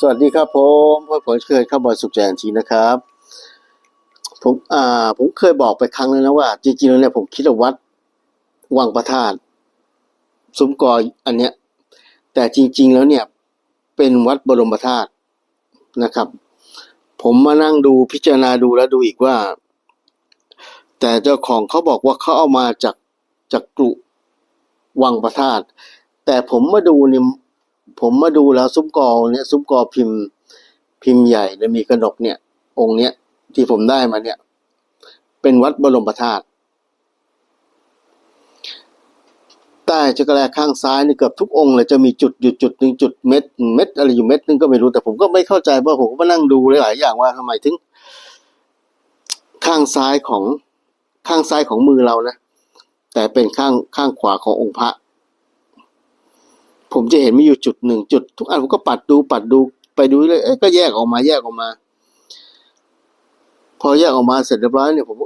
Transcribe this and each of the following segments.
สวัสดีครับผมพบผมเคยเข้าบอยสุขใจนทีนะครับ ผมอ่า ผมเคยบอกไปครั้งนึงนะว่า จริงๆแล้วเนี่ยผมคิดว่าวัดวังประทาดซุ้มกออันเนี้ย แต่จริง ๆ แล้วเนี่ย เป็นวัดบรมธาตุนะครับ ผมมานั่งดูพิจารณาดูแล้วดูอีกว่า แต่เจ้าของเขาบอกว่าเขาเอามาจากจากกรุวังประทาดแต่ผมมาดูเนี่ย ผมมาดูแล้วซุ้มกอเนี่ยซุ้มกอพิมพ์พิมพ์ใหญ่และมีกระหนกเนี่ย องค์เนี้ยที่ผมได้มาเนี่ย เป็นวัดบรมธาตุใต้จักรแลข้างซ้ายนี่เกือบทุกองค์เลยจะมีจุดหยุดจุดหนึ่งจุดเม็ดเม็ดอะไรอยู่เม็ดนึงก็ไม่รู้แต่ผมก็ไม่เข้าใจเพราะผมก็มานั่งดูหลายๆอย่างว่าทำไมถึง ข้างซ้ายของข้างซ้ายของมือเรานะแต่เป็นข้างข้างขวาขององค์พระ ผมจะเห็นมีอยู่จุดหนึ่งจุด ทุกอันผมก็ปัดดูปัดดูไปดูเลยเอ๊ะก็แยกออกมาแยกออกมา พอแยกออกมาเสร็จเรียบร้อยเนี่ยผม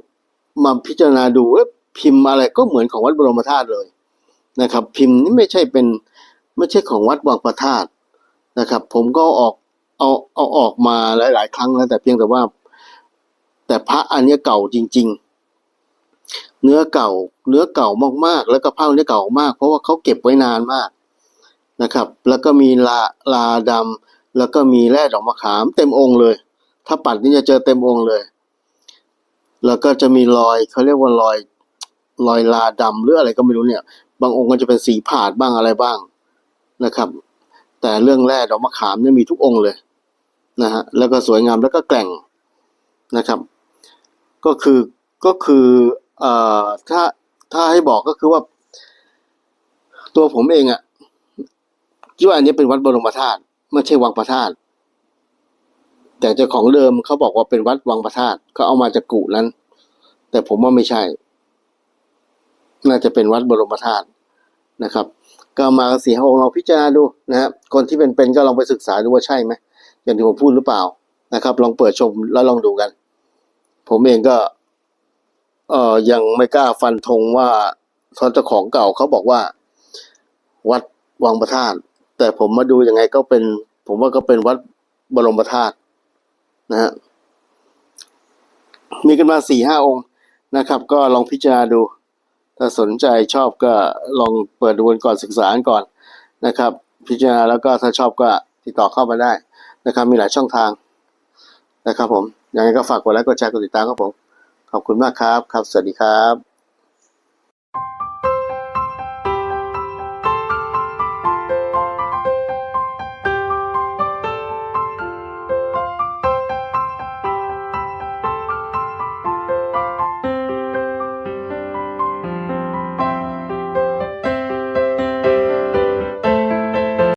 มาพิจารณาดูเอ๊ะพิมพ์อะไรก็เหมือนของวัดบรมธาตุเลยนะครับ พิมพ์นี้ไม่ใช่เป็นไม่ใช่ของวัดวังประธาตุนะครับ ผมก็ออกเอาเอาออกมาหลาย ๆ ครั้งแล้วแต่เพียงแต่ว่า แต่พระอันนี้เก่าจริง ๆ เนื้อเก่า เนื้อเก่ามากๆ แล้วก็ผ้าเนื้อเก่ามาก เพราะว่าเขาเก็บไว้นานมาก นะครับ แล้วก็มีลาลาดำแล้วก็มีแร่ดอกมะขามเต็มองค์เลย ถ้าปัดนี่จะเจอเต็มองค์เลย แล้วก็จะมีรอยเขาเรียกว่ารอยรอยลาดำหรืออะไรก็ไม่รู้เนี่ย บางองค์ก็จะเป็นสีผาดบ้างอะไรบ้างนะครับ แต่เรื่องแร่ดอกมะขามเนี่ยมีทุกองค์เลยนะฮะแล้วก็สวยงามแล้วก็แกร่งนะครับ ก็คือก็คือเอ่อถ้าถ้าให้บอกก็คือว่า ตัวผมเองอะ คิดว่าอันนี้เป็นวัดบรมธาตุไม่ใช่วังพระธาตุแต่เจ้าของเดิมเขาบอกว่าเป็นวัดวังพระธาตุเขาเอามาจากกุนั้น แต่ผมว่าไม่ใช่ น่าจะเป็นวัดบรมธาตุนะครับ ก็มาสี่ห้าองค์ลองพิจารณาดูนะครับคนที่เป็นเป็นก็ลองไปศึกษาดูว่าใช่ไหมอย่างที่ผมพูดหรือเปล่านะครับ ลองเปิดชมแล้วลองดูกัน ผมเองก็ เอ่อยังไม่กล้าฟันธงว่าตอนเจ้าของเก่าเขาบอกว่า วัดวังประธาตุ แต่ผมมาดูยังไงก็เป็น ผมว่าก็เป็นวัดบรมธาตุนะฮะมีกันมาสี่ห้าองค์นะครับ ก็ลองพิจารณาดู ถ้าสนใจชอบก็ลองเปิดดูกันก่อนศึกษากันก่อนนะครับ พิจารณาแล้วก็ถ้าชอบก็ติดต่อเข้ามาได้นะครับ มีหลายช่องทางนะครับผมยังไงก็ฝากกดไลค์กดแชร์กดติดตามครับผม ขอบคุณมากครับ ครับ สวัสดีครับ